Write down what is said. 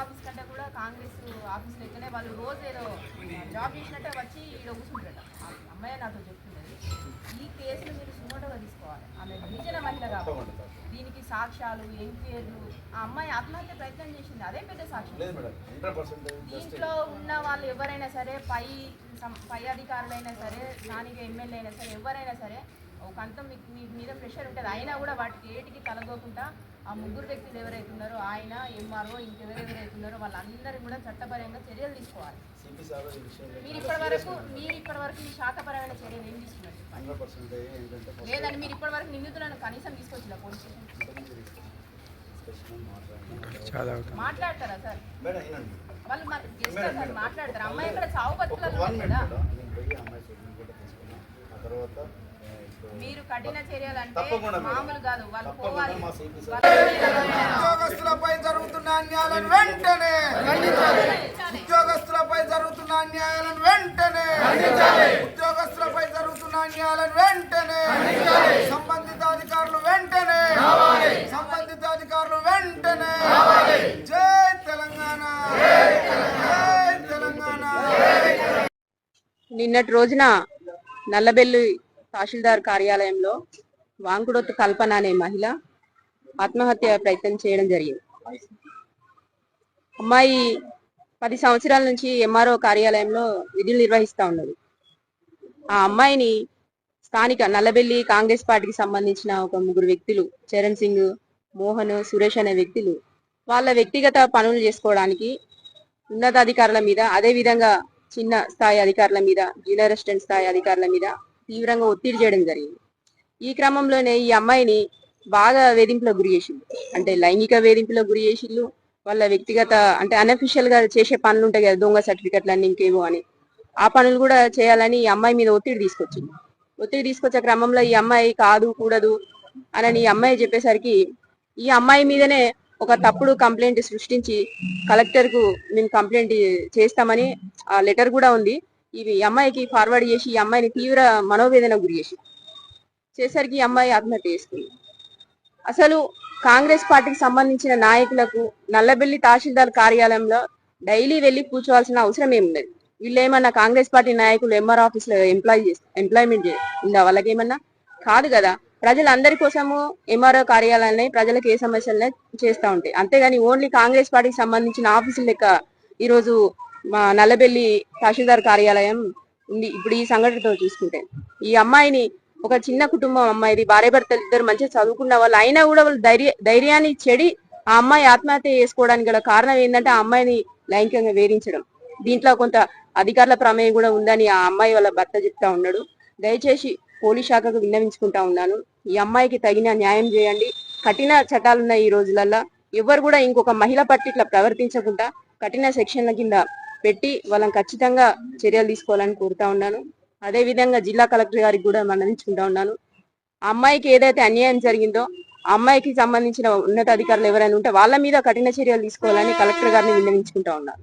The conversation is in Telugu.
ఆఫీస్ కంటే కూడా కాంగ్రెస్ ఆఫీస్ లెక్కనే వాళ్ళు రోజు ఏదో జాబ్ చేసినట్టే వచ్చి ఈడ కూర్చుంటాడు అమ్మాయి నాతో చెప్తున్నది ఈ కేసులు మీరు సుమోటోగా తీసుకోవాలి. ఆమె గిరిజన మహిళ కాబట్టి దీనికి సాక్ష్యాలు ఎంక్వైర్లు. ఆ అమ్మాయి ఆత్మహత్య ప్రయత్నం చేసింది అదే పెద్ద సాక్ష్యం. దీంట్లో ఉన్న వాళ్ళు ఎవరైనా సరే పై పై అధికారులైనా సరే స్థానిక ఎమ్మెల్యే అయినా సరే ఎవరైనా సరే ఒక అంతం మీకు మీ మీద ప్రెషర్ ఉంటుంది. అయినా కూడా వాటికి ఏటికి తలగోకుండా ఆ ముగ్గురు వ్యక్తులు ఎవరైతే ఉన్నారో ఆయన ఎంఆర్ఓ ఇంకెవరెవరైతే ఉన్నారో వాళ్ళందరూ కూడా చట్టపరంగా చర్యలు తీసుకోవాలి. మీరు ఇప్పటి వరకు మీరు ఇప్పటి వరకు ఈ శాఖపరమైన చర్యలు ఏం తీసుకున్నారు? లేదండి మీరు ఇప్పటి వరకు నిందితులను కనీసం తీసుకొచ్చిన పోలీస్ స్టేషన్ మాట్లాడతారా సార్? వాళ్ళు మరి. మాట్లాడతారు. అమ్మాయి ఇక్కడ చావు మినిట్ కదా. తర్వాత మీరు కఠిన చర్యలు అంటే. మామూలు కాదు. వాళ్ళు పోవాలి. ఉద్యోగస్తులపై జరుగుతున్న అన్యాయాలను వెంటనే ఉద్యోగస్తులపై జరుగుతున్న అన్యాయాలను వెంటనే ఉద్యోగస్తులపై జరుగుతున్న అన్యాయాలను వెంటనే సంబంధిత అధికారులు వెంటనే సంబంధిత అధికారులు వెంటనే జై తెలంగాణ. జై తెలంగాణ. నిన్నటి రోజున నల్లబెల్లి తహసీల్దార్ కార్యాలయంలో వాంకుడొత్తు కల్పన అనే మహిళ ఆత్మహత్య ప్రయత్నం చేయడం జరిగింది. అమ్మాయి పది సంవత్సరాల నుంచి ఎంఆర్ఓ కార్యాలయంలో విధులు నిర్వహిస్తా ఉన్నది. ఆ అమ్మాయిని స్థానిక నల్లబెల్లి కాంగ్రెస్ పార్టీకి సంబంధించిన ఒక ముగ్గురు వ్యక్తులు చరణ్ సింగ్ మోహన్ సురేష్ అనే వ్యక్తులు వాళ్ళ వ్యక్తిగత పనులు చేసుకోవడానికి ఉన్నతాధికారుల మీద అదే విధంగా చిన్న స్థాయి అధికారుల మీద జూనియర్ అసిస్టెంట్ స్థాయి అధికారుల మీద తీవ్రంగా ఒత్తిడి చేయడం జరిగింది. ఈ క్రమంలోనే ఈ అమ్మాయిని బాగా వేధింపులకు గురి చేసిండు. అంటే లైంగిక వేధింపులకు గురి చేసిళ్ళు వాళ్ళ వ్యక్తిగత అంటే అనఫిషియల్గా చేసే పనులు ఉంటాయి కదా దొంగ సర్టిఫికెట్లు అన్ని ఇంకేమో అని. ఆ పనులు కూడా చేయాలని ఈ అమ్మాయి మీద ఒత్తిడి తీసుకొచ్చింది. ఒత్తిడి తీసుకొచ్చే క్రమంలో ఈ అమ్మాయి కాదు కూడదు అని ఈ అమ్మాయి చెప్పేసరికి ఈ అమ్మాయి మీదనే ఒక తప్పుడు కంప్లైంట్ సృష్టించి కలెక్టర్కు మేము కంప్లైంట్ చేస్తామని ఆ లెటర్ కూడా ఉంది. ఇవి అమ్మాయికి ఫార్వర్డ్ చేసి ఈ అమ్మాయిని తీవ్ర మనోవేదన గురి చేసి. చేసరికి ఈ అమ్మాయి ఆత్మహత్య చేసుకుంది. అసలు కాంగ్రెస్ పార్టీకి సంబంధించిన నాయకులకు నల్లబెల్లి తహసీల్దార్ కార్యాలయంలో డైలీ వెళ్ళి కూర్చోవాల్సిన అవసరం ఏముండదు వీళ్ళు ఏమన్నా కాంగ్రెస్ పార్టీ నాయకులు ఎంఆర్ ఆఫీస్లో ఎంప్లాయ్ ఎంప్లాయ్మెంట్ ఉందా? వాళ్ళకి ఏమన్నా కాదు కదా. ప్రజలందరి కోసము ఎంఆర్ఓ కార్యాలయాన్ని ప్రజలకు ఏ సమస్యలనే చేస్తూ ఉంటాయి. అంతేగాని ఓన్లీ కాంగ్రెస్ పార్టీకి సంబంధించిన ఆఫీసులు లెక్క ఈరోజు మా నల్లబెల్లి తహసీల్దార్ కార్యాలయం ఉంది. ఇప్పుడు ఈ సంఘటనతో చూసుకుంటే ఈ అమ్మాయిని ఒక చిన్న కుటుంబం అమ్మాయిది. భార్య భర్తలు ఇద్దరు మంచిగా చదువుకున్న వాళ్ళు. అయినా కూడా వాళ్ళు ధైర్య ధైర్యాన్ని చెడి ఆ అమ్మాయి ఆత్మహత్య చేసుకోవడానికి గల కారణం ఏంటంటే ఆ అమ్మాయిని లైంగికంగా వేధించడం. దీంట్లో కొంత అధికారుల ప్రమేయం కూడా ఉందని ఆ అమ్మాయి వాళ్ళ భర్త చెప్తా ఉన్నాడు. దయచేసి పోలీస్ శాఖకు విన్నవించుకుంటా ఉన్నాను. ఈ అమ్మాయికి తగిన న్యాయం చేయండి. కఠిన చట్టాలున్నాయి ఈ రోజులల్లో. ఎవరు కూడా ఇంకొక మహిళ పట్ల ఇట్లా ప్రవర్తించకుండా కఠిన సెక్షన్ల కింద పెట్టి వాళ్ళని ఖచ్చితంగా చర్యలు తీసుకోవాలని కోరుతా ఉన్నాను. అదే విధంగా జిల్లా కలెక్టర్ గారికి కూడా మన్నించుకుంటా ఉన్నాను. అమ్మాయికి ఏదైతే అన్యాయం జరిగిందో అమ్మాయికి సంబంధించిన ఉన్నతాధికారులు ఎవరైనా ఉంటే వాళ్ళ మీద కఠిన చర్యలు తీసుకోవాలని కలెక్టర్ గారిని విన్నవించుకుంటా ఉన్నాను.